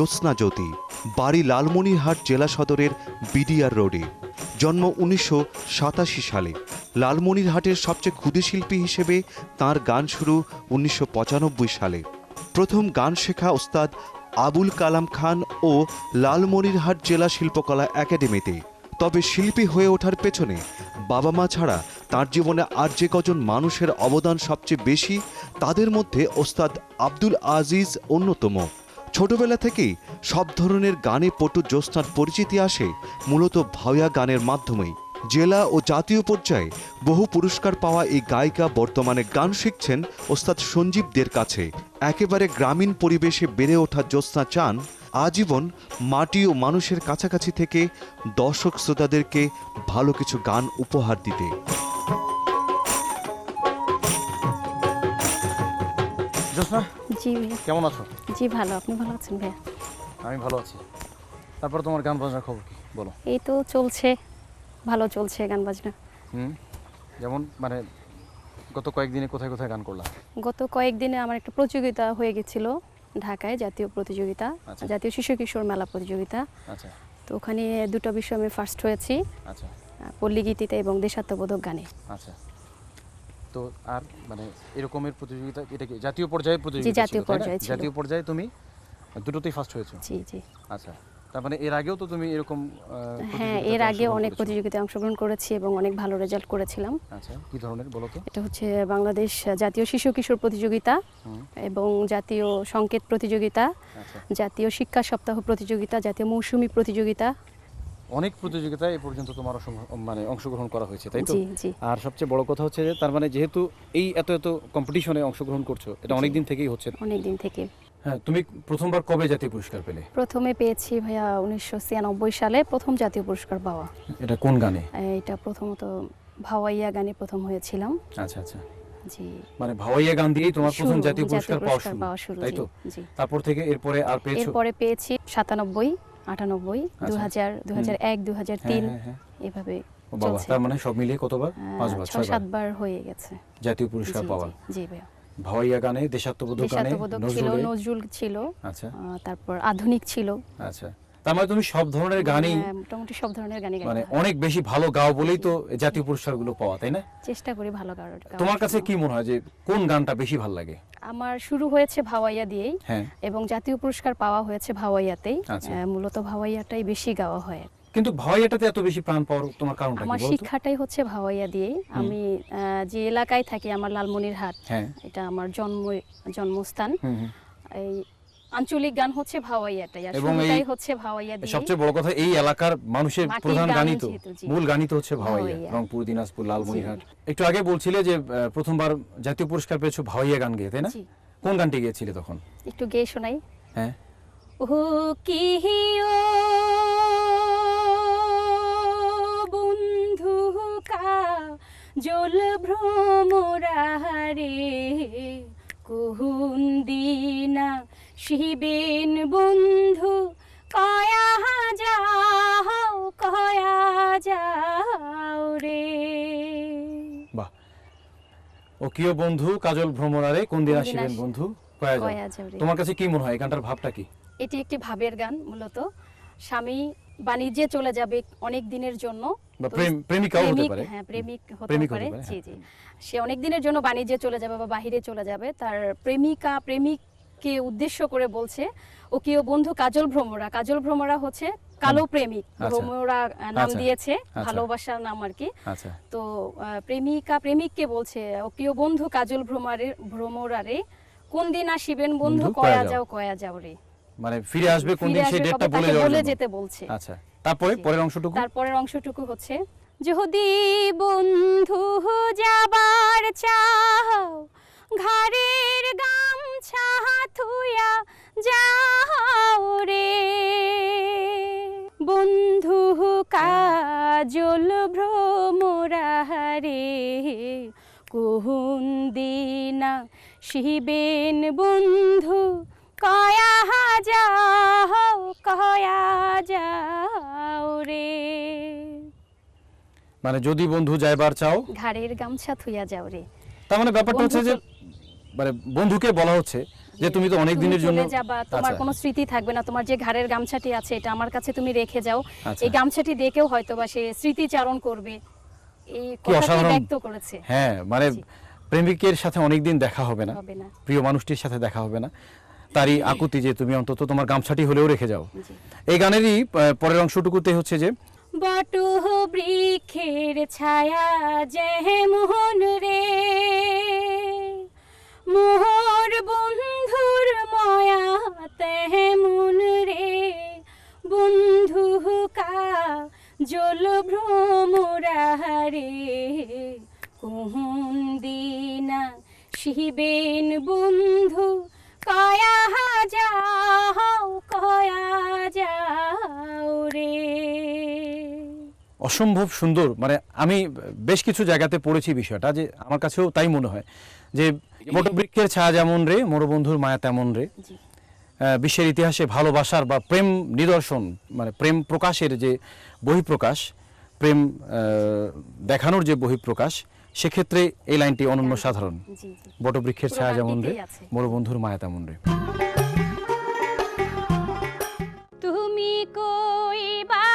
জ্যোৎস্না জ্যোতি, বাড়ি লালমনিরহাট জেলা সদরের বিডিআর রোডে। জন্ম উনিশশো সাতাশি সালে। লালমনিরহাটের সবচেয়ে ক্ষুদে শিল্পী হিসেবে তার গান শুরু উনিশশো পঁচানব্বই সালে। প্রথম গান শেখা ওস্তাদ আবুল কালাম খান ও লালমনিরহাট জেলা শিল্পকলা একাডেমিতে। তবে শিল্পী হয়ে ওঠার পেছনে বাবা মা ছাড়া তার জীবনে আর যে কজন মানুষের অবদান সবচেয়ে বেশি, তাদের মধ্যে ওস্তাদ আব্দুল আজিজ অন্যতম। ছোটবেলা থেকেই সব ধরনের গানে পটু জ্যোৎস্নার পরিচিতি আসে, মূলত ভাওয়া গানের মাধ্যমেই। জেলা ও জাতীয় পর্যায়ে বহু পুরস্কার পাওয়া এই গায়িকা বর্তমানে গান শিখছেন ওস্তাদ সঞ্জীবদের কাছে। একেবারে গ্রামীণ পরিবেশে বেড়ে ওঠা জ্যোৎস্না চান, আজীবন মাটি ও মানুষের কাছাকাছি থেকে দর্শক শ্রোতাদেরকে ভালো কিছু গান উপহার দিতে। জ্যোৎস্না? জি কেমন আছো? জি ভালো আপনি ভালো আছেন ভাইয়া? আমি ভালো আছি। তারপর তোমার গান বাজনার খবর কি? বলো। এই তো চলছে ভালো চলছে গান বাজনা। হুম? যেমন মানে গত কয়েকদিনে কোথায় কোথায় গান করলাম গত কয়েকদিনে আমার একটা প্রতিযোগিতা হয়ে গেছিল ঢাকায় জাতীয় প্রতিযোগিতা আচ্ছা। জাতীয় শিশু কিশোর মেলা প্রতিযোগিতা। আচ্ছা। তো ওখানে দুটো বিষয়ে আমি ফার্স্ট হয়েছি। আচ্ছা। আহ, পল্লীগীতিতে এবং দেশাত্মবোধক গানে। আচ্ছা। তো আর মানে এরকমের প্রতিযোগিতা এটা কি জাতীয় পর্যায়ে প্রতিযোগিতা জাতীয়? পর্যায়ে জাতীয় পর্যায়ে তুমি দুটোতেই ফার্স্ট হয়েছো? জি জি। আচ্ছা তার মানে এর আগেও তো তুমি এরকম হ্যাঁ এর আগে অনেক প্রতিযোগিতায় অংশগ্রহণ করেছি এবং অনেক ভালো রেজাল্ট করেছিলাম। আচ্ছা কি ধরনের বলো তো? এটা হচ্ছে বাংলাদেশ জাতীয় শিশু কিশোর প্রতিযোগিতা এবং জাতীয় সংকেত প্রতিযোগিতা আচ্ছা। জাতীয় শিক্ষা সপ্তাহ প্রতিযোগিতা জাতীয় মৌসুমী প্রতিযোগিতা অনেক প্রতিযোগিতায় এ পর্যন্ত তোমার মানে অংশগ্রহণ করা হয়েছে তাই তো? আর সবচেয়ে বড় কথা হচ্ছে যে তার মানে যেহেতু এই এত এত কম্পিটিশনে অংশগ্রহণ করছ এটা অনেক দিন থেকেই হচ্ছে। অনেক দিন থেকে। হ্যাঁ তুমি প্রথমবার কবে জাতীয় পুরস্কার পেলে? প্রথমে পেয়েছি ভাইয়া উনিশশো ছিয়ানব্বই সালে প্রথম জাতীয় পুরস্কার পাওয়া। এটা কোন গানে? এটা প্রথমত ভাওয়াইয়া গানে প্রথম হয়েছিলাম। আচ্ছা আচ্ছা। জি। মানে ভাওয়াইয়া গান দিয়েই তোমার প্রথম জাতীয় পুরস্কার পাওয়া শুরু তাই তো? তারপর থেকে এরপরে আর পেয়েছ? এরপরে পেয়েছি সাতানব্বই। আটানব্বই দু আচ্ছা। হাজার দু হাজার এক দু হাজার হ্যাঁ তিন হ্যাঁ হ্যাঁ। এভাবে বাবা তার মানে সব মিলিয়ে কতবার? পাঁচবার ছয় সাতবার হয়ে গেছে। জাতীয় পুরস্কার পাওয়া। জি, ভাইয়া। ভাওয়াইয়া গানে দেশাত্মবোধক গানে ছিল নজরুল ছিল আচ্ছা। তারপর আধুনিক ছিল। আচ্ছা। তার মানে তুমি সব ধরনের গানই হ্যাঁ, মোটামুটি সব ধরনের গানই মানে অনেক বেশি ভালো গাও বলেই তো জাতীয় পুরস্কারগুলো পাওয়া তাই না? চেষ্টা করি ভালো গাওয়ার তোমার কাছে কি মনে হয় যে কোন গানটা বেশি ভালো লাগে? আমার শুরু হয়েছে ভাওয়াইয়া দিয়েই হ্যাঁ। এবং জাতীয় পুরস্কার পাওয়া হয়েছে ভাওয়াইয়াতেই। আচ্ছা। মূলত ভাওয়াইয়াটাই বেশি গাওয়া হয়। কিন্তু ভাওয়াইয়াটাতে এত বেশি প্রাণ পাওয়ার তোমার কারণটা কি আমার শিক্ষাটাই হচ্ছে ভাওয়াইয়া দিয়েই। আমি যে এলাকায় থাকি আমার লালমনিরহাট হ্যাঁ। এটা আমার জন্ম জন্মস্থান। এই আঞ্চলিক গান হচ্ছে ভাওয়াইয়াটাই আর শুরুটাই হচ্ছে ভাওয়াইয়া দিয়ে সবচেয়ে বড় কথা এই এলাকার মানুষের প্রধান গানই তো। মূল গানই তো হচ্ছে ভাওয়াইয়া। রংপুর দিনাজপুর লালমনিরহাট। একটু আগে বলছিলে যে প্রথমবার জাতীয় পুরস্কার পেয়েছ ভাওয়াইয়া গান গেয়ে তাই না? কোন গানটি গিয়েছিলে তখন? একটু গেয়ে শোনাই। হ্যাঁ। ও কিহিও বন্ধু কা জল ভ্রমরারে কুহুন দিনা শিবেন বন্ধু কয়া যাও কয়া যাও রে। বাহ। ও কিয় বন্ধু কাজল ভ্রমরারে কোন দিন আসিবেন বন্ধু? কয়া যাও। তোমার কাছে কি মনে হয় গানটার ভাবটা কি? এটি একটি ভাবের গান মূলত। স্বামী বাণিজ্যে চলে যাবে অনেক দিনের জন্য। প্রেম প্রেমিকাও হতে প্রেমিক পারে। হ্যাঁ প্রেমিক হতে পারে। পারে, জি হ্যাঁ। জি সে অনেক দিনের জন্য বাণিজ্যে চলে যাবে বা বাহিরে চলে যাবে। তার প্রেমিকা প্রেমিককে উদ্দেশ্য করে বলছে ও কি ও বন্ধু কাজল ভ্রমরা? কাজল ভ্রমরা হচ্ছে কালো প্রেমিক। আচ্ছা। ভ্রমরা নাম আচ্ছা। দিয়েছে আচ্ছা। ভালোবাসার নাম আর কি। তো প্রেমিকা প্রেমিককে বলছে ও প্রিয় বন্ধু কাজল ভ্রমরে ভ্রমরারে? কোন দিন আসিবেন বন্ধু? কয়া যাও। যাও কয়া যাও রে। মানে ফিরে আসবে কোন দিন সেই ডেটটা বলে যাওয়ার বলে যেতে বলছে। আচ্ছা। তারপরে? পরের অংশটুকু? তারপরের অংশটুকু হচ্ছে যদি বন্ধু যাবার চাও ঘাড়ের গামছা থুয়া যাও রে। বন্ধু কাজল ভ্রমরারে কুহুন দিনা শিবেন বন্ধু কয়া যাও কয়া যাও রে। মানে যদি বন্ধু যাইবার চাও ঘাড়ের গামছা থুইয়া যাও রে। তার মানে ব্যাপারটা হচ্ছে যে মানে বন্ধুকে বলা হচ্ছে যে তুমি তো অনেক দিনের জন্য যাবা তোমার আচ্ছা। কোনো স্মৃতি থাকবে না তোমার যে ঘাড়ের গামছাটি আছে এটা আমার কাছে তুমি রেখে যাও। আচ্ছা। এই গামছাটি দেখেও হয়তো বা সে স্মৃতিচারণ করবে। এই কথাটি ব্যক্ত করেছে। হ্যাঁ মানে প্রেমিকের সাথে অনেকদিন দেখা হবে না। প্রিয় মানুষটির সাথে দেখা হবে না। তারই আকুতি যে তুমি অন্তত তোমার গামছাটি হলেও রেখে যাও। এই গানেরই পরের অংশটুকুতে হচ্ছে যে বটু বৃক্ষের ছায়া যেমন রে। মোহর বন্ধুর ময়া তেমন রে। বন্ধু কা জল ভ্রমরাহারে কোহন দিনা শিবেন বন্ধু অসম্ভব সুন্দর মানে আমি বেশ কিছু জায়গাতে পড়েছি বিষয়টা যে আমার কাছেও তাই মনে হয় যে বটবৃক্ষের ছায়া যেমন রে মোরবন্ধুর মায়া তেমন রে। বিশ্বের ইতিহাসে ভালোবাসার বা প্রেম নিদর্শন মানে প্রেম প্রকাশের যে বহিঃপ্রকাশ প্রেম দেখানোর যে বহিঃপ্রকাশ সেক্ষেত্রে এই লাইনটি অনন্য সাধারণ। জি জি। বটবৃক্ষের ছায়া যেমন রে আছে। মায়া তেমন রে। তুমি কই বাহার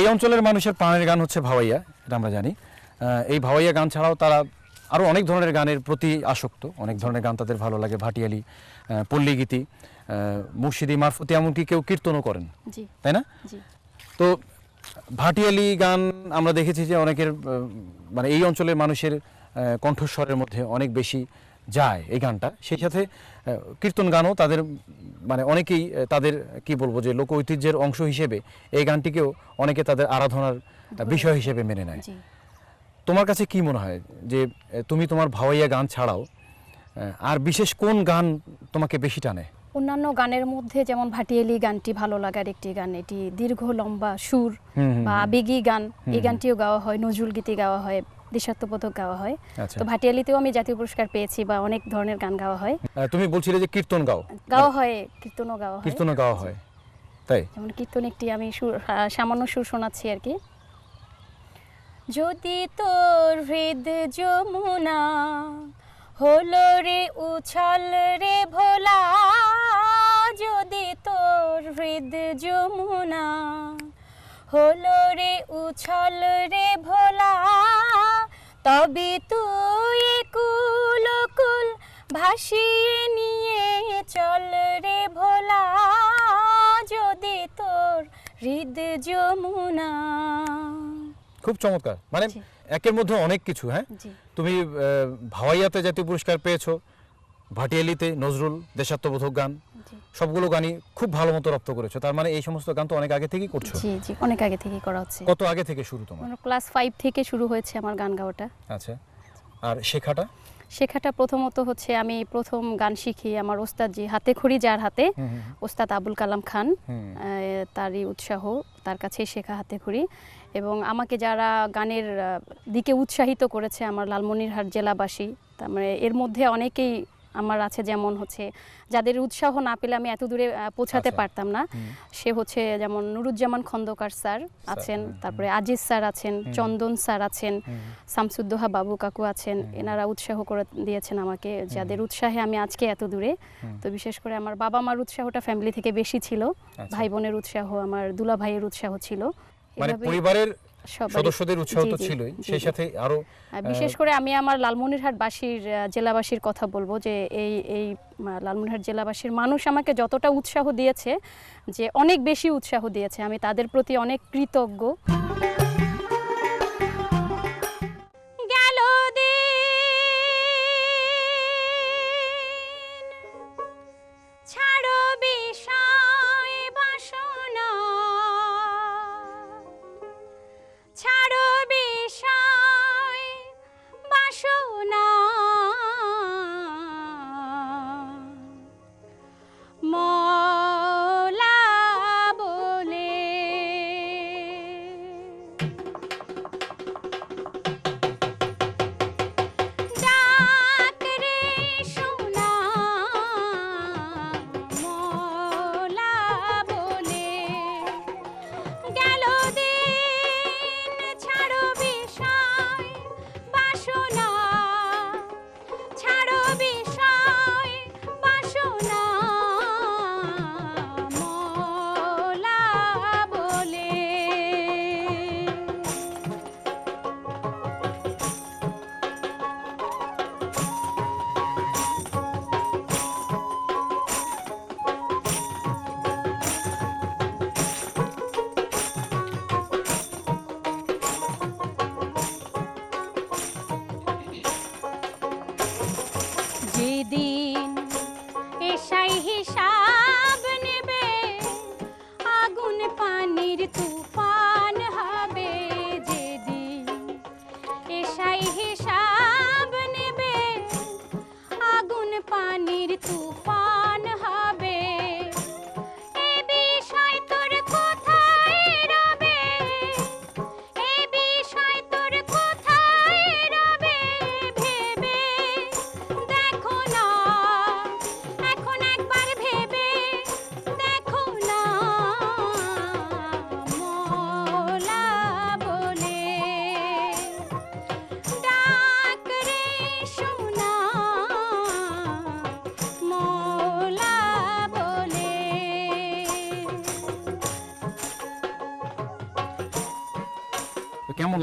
এই অঞ্চলের মানুষের প্রাণের গান হচ্ছে ভাওয়াইয়া এটা আমরা জানি। এই ভাওয়াইয়া গান ছাড়াও তারা আরও অনেক ধরনের গানের প্রতি আসক্ত। অনেক ধরনের গান তাদের ভালো লাগে। ভাটিয়ালি পল্লীগীতি মুর্শিদি মারফতি এমনকি কেউ কীর্তনও করেন। তাই না? তো ভাটিয়ালি গান আমরা দেখেছি যে অনেকের মানে এই অঞ্চলের মানুষের কণ্ঠস্বরের মধ্যে অনেক বেশি যায় এই গানটা। সেই সাথে কীর্তন গানও তাদের মানে অনেকেই তাদের কি বলব যে লোক ঐতিহ্যের অংশ হিসেবে এই গানটিকেও অনেকে তাদের আরাধনার বিষয় হিসেবে মেনে নেয়। তোমার কাছে কি মনে হয় যে তুমি তোমার ভাওয়াইয়া গান ছাড়াও আর বিশেষ কোন গান তোমাকে বেশি টানে? অন্যান্য গানের মধ্যে যেমন ভাটিয়ালি গানটি ভালো লাগার একটি গান এটি দীর্ঘ লম্বা সুর বা। আবেগী গান। এই গানটিও গাওয়া হয় নজরুল গীতি গাওয়া হয়। দেশাত্মবোধক গাওয়া হয়। আচ্ছা। তো ভাটিয়ালিতেও আমি জাতীয় পুরস্কার পেয়েছি বা অনেক ধরনের গান গাওয়া হয়। তুমি বলছিলে যে কীর্তন গাও। গাওয়া হয় কীর্তনও গাওয়া হয়। কীর্তনও গাওয়া হয়। তাই? যেমন কীর্তন একটি আমি সুর সামান্য সুর শোনাচ্ছি আর কি। যদি তোর হৃদ যমুনা হলো রে উছল রে ভোলা যদি তোর হৃদ যমুনা হলো রে উছল রে ভোলা তবে তুই কুল কুল ভাসিয়ে নিয়ে চল রে ভোলা যদি তোর হৃদ যমুনা। খুব চমৎকার। মানে একের মধ্যে অনেক কিছু হ্যাঁ? তুমি ভাওয়াইয়াতে জাতীয় পুরস্কার পেয়েছ ভাটিয়ালিতে নজরুল দেশাত্মবোধক গান সবগুলো গানই খুব ভালো মতো রপ্ত করেছ। তার মানে এই সমস্ত গান তো অনেক আগে থেকেই করছ? জি জি অনেক আগে থেকেই করা হচ্ছে। কত আগে থেকে শুরু তোমার? ক্লাস ফাইভ থেকে শুরু হয়েছে আমার গান গাওয়াটা। আচ্ছা। আর শেখাটা? শেখাটা প্রথমত হচ্ছে আমি প্রথম গান শিখি আমার ওস্তাদ জি হাতে খড়ি যার হাতে ওস্তাদ আবুল কালাম খান তারই উৎসাহ তার কাছেই শেখা হাতে খড়ি। এবং আমাকে যারা গানের দিকে উৎসাহিত করেছে আমার লালমনিরহাট জেলাবাসী তার মানে এর মধ্যে অনেকেই আমার আছে যেমন হচ্ছে যাদের উৎসাহ না পেলে আমি এত দূরে পৌঁছাতে আচ্ছা। পারতাম না। সে হচ্ছে যেমন নুরুজ্জামান খন্দকার স্যার আছেন। তারপরে আজিজ স্যার আছেন চন্দন স্যার আছেন। শামসুদ্দোহা বাবু কাকু আছেন এনারা উৎসাহ করে দিয়েছেন আমাকে যাদের উৎসাহে আমি আজকে এত দূরে। তো বিশেষ করে আমার বাবা মার উৎসাহটা ফ্যামিলি থেকে বেশি ছিল। আচ্ছা। ভাই বোনের উৎসাহ আমার দুলা ভাইয়ের উৎসাহ ছিল। মানে পরিবারের সদস্যদের উৎসাহ তো ছিলই। সেই সাথে আরও বিশেষ করে আমি আমার লালমনিরহাটবাসীর জেলাবাসীর কথা বলব যে এই এই লালমনিরহাট জেলাবাসীর মানুষ আমাকে যতটা উৎসাহ দিয়েছে যে অনেক বেশি উৎসাহ দিয়েছে আমি তাদের প্রতি অনেক কৃতজ্ঞ।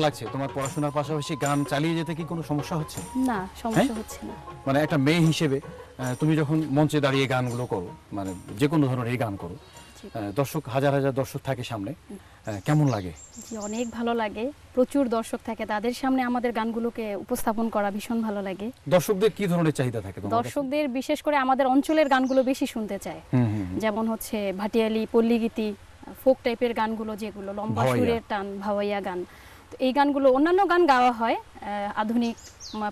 লাগছে? তোমার পড়াশোনার পাশাপাশি গান চালিয়ে যেতে কি কোনো সমস্যা হচ্ছে? না সমস্যা হচ্ছে না। মানে একটা মেয়ে হিসেবে তুমি যখন মঞ্চে দাঁড়িয়ে গানগুলো করো মানে যে কোনো ধরনের গান করো দর্শক হাজার হাজার দর্শক থাকে সামনে কেমন লাগে? জি অনেক ভালো লাগে। প্রচুর দর্শক থাকে। তাদের সামনে আমাদের গানগুলোকে উপস্থাপন করা ভীষণ ভালো লাগে। দর্শকদের কি ধরনের চাহিদা থাকে দর্শকদের বিশেষ করে আমাদের অঞ্চলের গানগুলো বেশি শুনতে চায়। যেমন হচ্ছে ভাটিয়ালি পল্লীগীতি ফোক টাইপের গানগুলো যেগুলো লম্বা। সুরের টান ভাওয়াইয়া গান। এই গানগুলো অন্যান্য গান গাওয়া হয় আধুনিক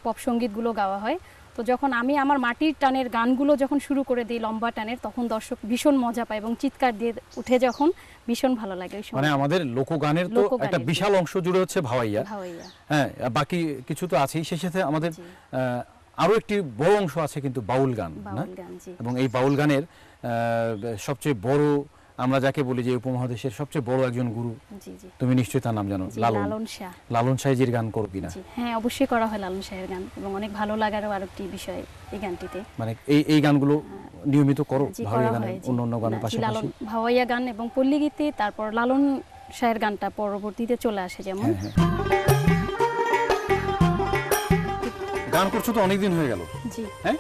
পপ সঙ্গীতগুলো গাওয়া হয়। তো যখন আমি আমার মাটির টানের গানগুলো যখন শুরু করে দিই লম্বা টানের তখন দর্শক ভীষণ মজা পায় এবং চিৎকার দিয়ে উঠে যখন ভীষণ ভালো লাগে ওই মানে আমাদের লোকগানের তো একটা বিশাল অংশ জুড়ে হচ্ছে ভাওয়াইয়া। হ্যাঁ বাকি কিছু তো আছেই সেই সাথে আমাদের আরও একটি বড় অংশ আছে কিন্তু বাউল গান এবং এই বাউল গানের সবচেয়ে বড় আমরা যাকে বলি যে উপমহাদেশের সবচেয়ে বড় একজন গুরু তুমি নিশ্চয়ই তার নাম জানো লালন। শাহ। লালন সাইজির গান করবি না হ্যাঁ অবশ্যই করা হয় লালন শাহের গান এবং অনেক ভালো লাগারও আরেকটি বিষয় এই গানটিতে। মানে এই এই গানগুলো নিয়মিত করো ভাওয়াইয়া গানে হয়। অন্য অন্য গানের পাশাপাশি। ভাওয়াইয়া গান এবং পল্লী গীতি তারপর লালন শাহের গানটা পরবর্তীতে চলে আসে যেমন। হ্যাঁ হ্যাঁ। গান করছ তো অনেকদিন হয়ে গেল। জি। হ্যাঁ?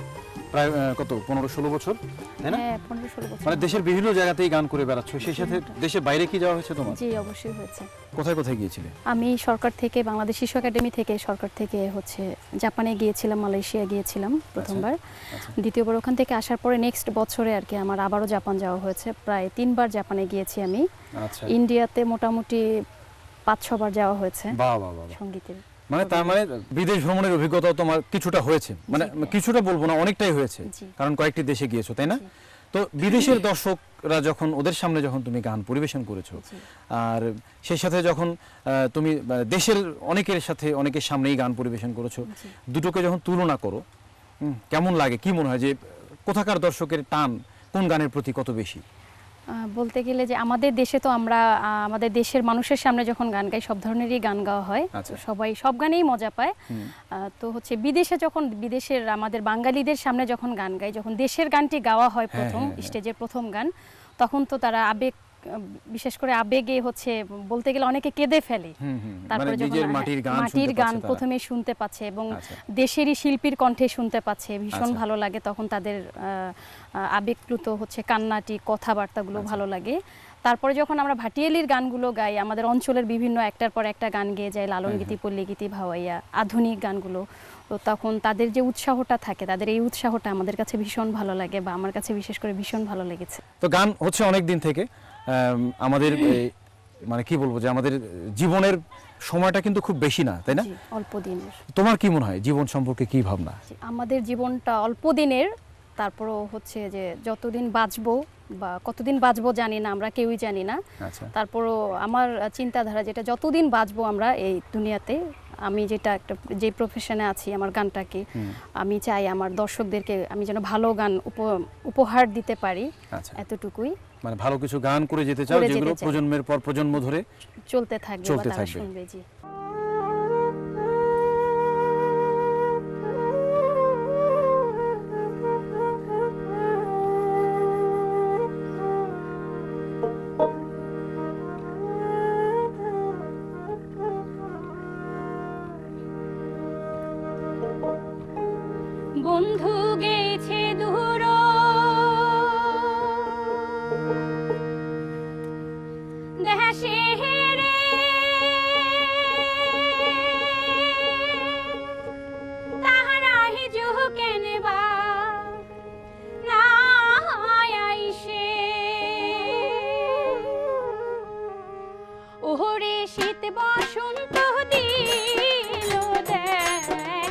প্রায় কত? পনেরো ষোলো বছর তাই না? হ্যাঁ পনেরো ষোলো বছর। মানে দেশের বিভিন্ন জায়গাতেই গান করে বেড়াচ্ছ। সেই সাথে দেশের বাইরে কি যাওয়া হয়েছে তোমার? জি অবশ্যই হয়েছে। কোথায় কোথায় গিয়েছিলে? আমি সরকার থেকে বাংলাদেশ শিশু একাডেমি থেকে সরকার থেকে হচ্ছে জাপানে গিয়েছিলাম মালয়েশিয়া গিয়েছিলাম প্রথমবার। আচ্ছা। দ্বিতীয়বার ওখান থেকে আসার পরে নেক্সট বছরে আর কি আমার আবারও জাপান যাওয়া হয়েছে। প্রায় তিনবার জাপানে গিয়েছি আমি। আচ্ছা। ইন্ডিয়াতে মোটামুটি পাঁচ ছবার যাওয়া হয়েছে। সঙ্গীতের। মানে তার মানে বিদেশ ভ্রমণের অভিজ্ঞতা তোমার কিছুটা হয়েছে। মানে কিছুটা বলব না অনেকটাই হয়েছে। কারণ কয়েকটি দেশে গিয়েছো তাই না? তো বিদেশের দর্শকরা যখন ওদের সামনে যখন তুমি গান পরিবেশন করেছ আর সেই সাথে যখন আহ, তুমি দেশের অনেকের সাথে অনেকের সামনেই গান পরিবেশন করেছ দুটোকে যখন তুলনা করো হুম, কেমন লাগে? কি মনে হয় যে কোথাকার দর্শকের টান কোন গানের প্রতি কত বেশি? বলতে গেলে যে আমাদের দেশে তো আমরা আমাদের দেশের মানুষের সামনে যখন গান গাই সব ধরনেরই গান গাওয়া হয় আচ্ছা। তো সবাই সব গানেই মজা পায় তো হচ্ছে বিদেশে যখন বিদেশের আমাদের বাঙালিদের সামনে যখন গান গাই যখন দেশের গানটি গাওয়া হয় হ্যাঁ, প্রথম হ্যাঁ, হ্যাঁ। স্টেজের প্রথম গান তখন তো তারা আবেগ বিশেষ করে আবেগে হচ্ছে বলতে গেলে অনেকে কেঁদে ফেলে হুম। মানে তারপরে যখন মাটির গান প্রথমে শুনতে পাচ্ছে এবং আচ্ছা। দেশেরই শিল্পীর কণ্ঠে শুনতে পাচ্ছে ভীষণ আচ্ছা। ভালো লাগে তখন তাদের আবেগপ্লুত হচ্ছে কান্নাটি কথাবার্তাগুলো আচ্ছা। ভালো লাগে তারপরে যখন আমরা ভাটিয়ালির গানগুলো গাই আমাদের অঞ্চলের বিভিন্ন একটার পর একটা গান গেয়ে যায় লালন গীতি পল্লী গীতি ভাওয়াইয়া আধুনিক গানগুলো তো তখন তাদের যে উৎসাহটা থাকে তাদের এই উৎসাহটা আমাদের কাছে ভীষণ ভালো লাগে বা আমার কাছে বিশেষ করে ভীষণ ভালো লেগেছে তো গান হচ্ছে অনেক দিন থেকে আমাদের মানে কি বলব যে আমাদের জীবনের সময়টা কিন্তু খুব বেশি না তাই না? অল্প দিনের। তোমার কি মনে হয় জীবন সম্পর্কে কি ভাবনা? আমাদের জীবনটা অল্প দিনের তারপরও হচ্ছে যে যতদিন বাঁচবো বা কতদিন বাঁচবো জানি না আমরা কেউই জানি না। আচ্ছা। তারপরও আমার চিন্তাধারা যেটা যতদিন বাঁচবো আমরা এই দুনিয়াতে আমি যেটা একটা যে প্রফেশনে আছি আমার গানটাকে আমি চাই আমার দর্শকদেরকে আমি যেন ভালো গান উপ- উপহার দিতে পারি আচ্ছা। এতটুকুই। মানে ভালো কিছু গান করে যেতে চাও যেগুলো প্রজন্মের পর প্রজন্ম ধরে চলতে থাকবে চলতে থাকবে। শুনবে জি ওহরে শীত বসন্ত দিল দেখা